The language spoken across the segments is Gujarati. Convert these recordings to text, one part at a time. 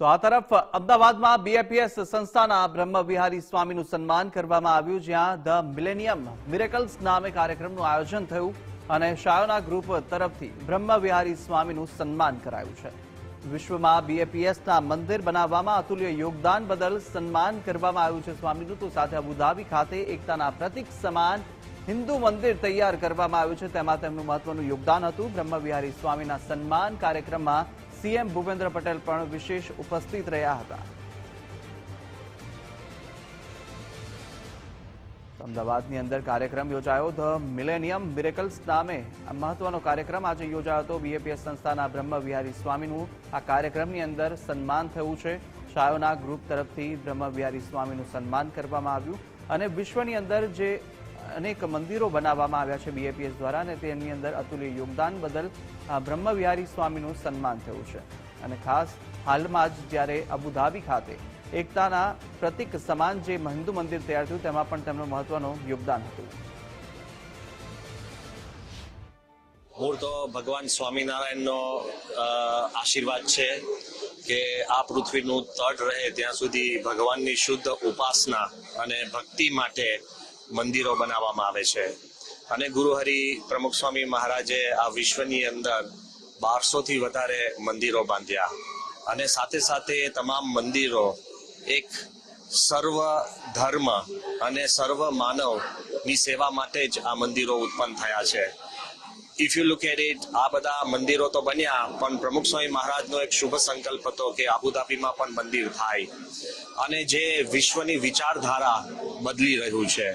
તો આ તરફ અમદાવાદમાં બીએપીએસ સંસ્થાના બ્રહ્મવિહારી સ્વામીનું સન્માન કરવામાં આવ્યું, જ્યાં ધ મિલેનિયમ મિરેકલ્સ નામે કાર્યક્રમનું આયોજન થયું અને શાયોના ગ્રુપ તરફથી બ્રહ્મવિહારી સ્વામીનું સન્માન કરાયું છે. વિશ્વમાં બીએપીએસના મંદિર બનાવવામાં અતુલ્ય યોગદાન બદલ સન્માન કરવામાં આવ્યું છે સ્વામીનું. તો સાથે અબુધાબી ખાતે એકતાના પ્રતિક સમાન હિન્દુ મંદિર તૈયાર કરવામાં આવ્યું છે. તેમાં તેમનું મહત્વનું યોગદાન હતું. બ્રહ્મવિહારી સ્વામીના સન્માન કાર્યક્રમમાં સીએમ ભૂપેન્દ્ર પટેલ પણ વિશેષ ઉપસ્થિત રહ્યા હતા. અમદાવાદની અંદર કાર્યક્રમ યોજાયો. ધ મિલેનિયમ મિરેકલ્સ નામે મહત્વનો કાર્યક્રમ આજે યોજાયો હતો. બીએપીએસ સંસ્થાના બ્રહ્મવિહારી સ્વામીનું આ કાર્યક્રમની અંદર સન્માન થયું છે. શાયોના ગ્રુપ તરફથી બ્રહ્મવિહારી સ્વામીનું સન્માન કરવામાં આવ્યું અને વિશ્વની અંદર જે અનેક મંદિરો બનાવવામાં આવ્યા છે બીએપીએસ દ્વારા અને તેની અંદર અતુલ્ય યોગદાન બદલ આ બ્રહ્મ વિહારી સ્વામીનું સન્માન થયું છે. અને ખાસ હાલમાં જ જ્યારે અબુધાબી ખાતે એકતાના પ્રતિક સમાન જે હિન્દુ મંદિર તૈયાર થયું, તેમાં પણ તેમનું મહત્વનું યોગદાન હતું. મૂળ તો ભગવાન સ્વામિનારાયણનો આશીર્વાદ છે કે આ પૃથ્વીનું તટ રહે ત્યાં સુધી ભગવાનની શુદ્ધ ઉપાસના અને ભક્તિ માટે મંદિરો બનાવવામાં આવે છે. અને ગુરુહરિ પ્રમુખ સ્વામી મહારાજે આ વિશ્વની અંદર બારસો થી વધારે મંદિરો બાંધ્યા. અને સાથે સાથે તમામ મંદિરો એક સર્વ ધર્મ અને સર્વ માનવની સેવા માટે જ આ મંદિરો ઉત્પન્ન થયા છે. If you look at it આ બધા મંદિરો તો બન્યા, પણ પ્રમુખ સ્વામી મહારાજનો એક શુભ સંકલ્પ હતો કે આબુધાબીમાં પણ મંદિર થાય. અને જે વિશ્વની વિચારધારા બદલી રહ્યું છે.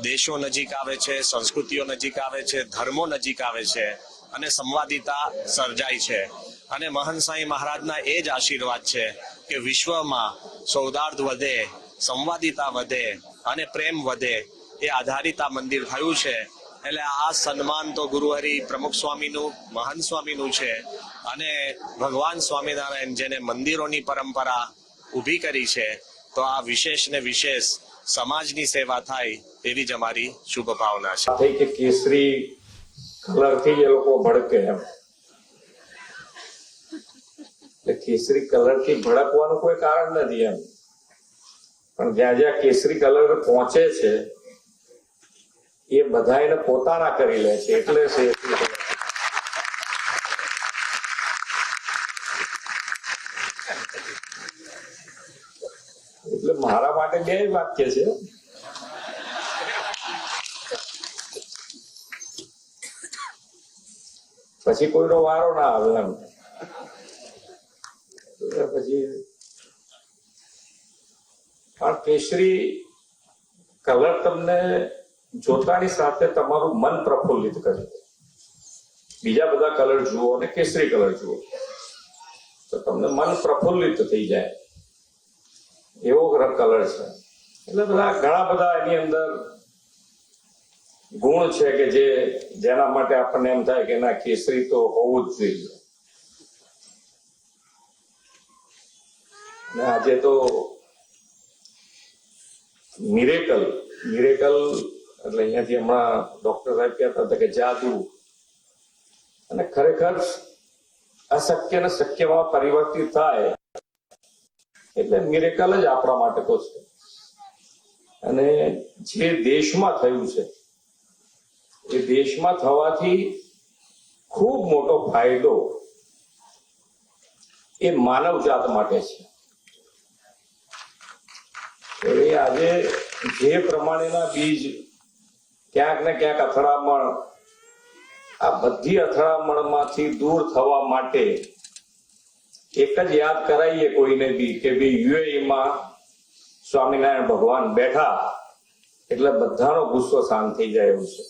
દેશો નજીક આવે છે, સંસ્કૃતિઓ નજીક આવે છે, ધર્મો નજીક આવે છે, અને સંવાદિતા સર્જાય છે. અને મહંત સાંઈ મહારાજના એ જ આશીર્વાદ છે કે વિશ્વમાં સૌદાર્થ વધે, સંવાદિતા વધે, અને પ્રેમ વધે એ આધારિત આ મંદિર થયું છે. એટલે આ સન્માન તો ગુરુહરિ પ્રમુખ સ્વામીનું, મહાન સ્વામીનું છે. અને ભગવાન સ્વામિનારાયણ જેને મંદિરોની પરંપરા ઊભી કરી છે, તો આ વિશેષ ને વિશેષ સમાજની સેવા થાય એવી જ અમારી શુભ ભાવના છે. કે કેસરી કલરથી એ લોકો ભડકે એમ. એટલે કેસરી કલરથી ભડકવાનું કોઈ કારણ નથી એમ. પણ જ્યાં જ્યાં કેસરી કલર પહોંચે છે એ બધા એને પોતાના કરી લે છે, એટલે એટલે મારા માટે બે વાક્ય છે. પછી કોઈનો વારો ના આવે એમ. પછી પણ કેસરી કલર તમને જોતાની સાથે તમારું મન પ્રફુલ્લિત કરે. બીજા બધા કલર જુઓ અને કેસરી કલર જુઓ. તો તમને મન પ્રફુલ્લિત થઈ જાય. એવો કલર છે. એટલે બધા ઘણા બધા એની અંદર ગુણ છે કે જે જેના માટે આપણને એમ થાય કે ના, કેસરી તો હોવું જ જોઈએ. આજે તો મિરેકલ મિરેકલ એટલે અહીંયાથી હમણાં ડોક્ટર સાહેબ કહેતા હતા કે જાદુ. અને ખરેખર અશક્ય ને શક્યમાં પરિવર્તિત થાય એટલે મિરેકલ જ આપણા માટે તો છે. અને જે દેશમાં થયું છે, એ દેશમાં થવાથી ખૂબ મોટો ફાયદો એ માનવ જાત માટે છે. એ આજે જે પ્રમાણેના બીજ ક્યાંક ને ક્યાંક અથડામણ આ બધી અથડામણમાંથી દૂર થવા માટે એક જ યાદ કરાવીએ કોઈને બી કે બી યુએઈમાં સ્વામિનારાયણ ભગવાન બેઠા. એટલે બધાનો ગુસ્સો શાંત થઈ જાય એવું છે.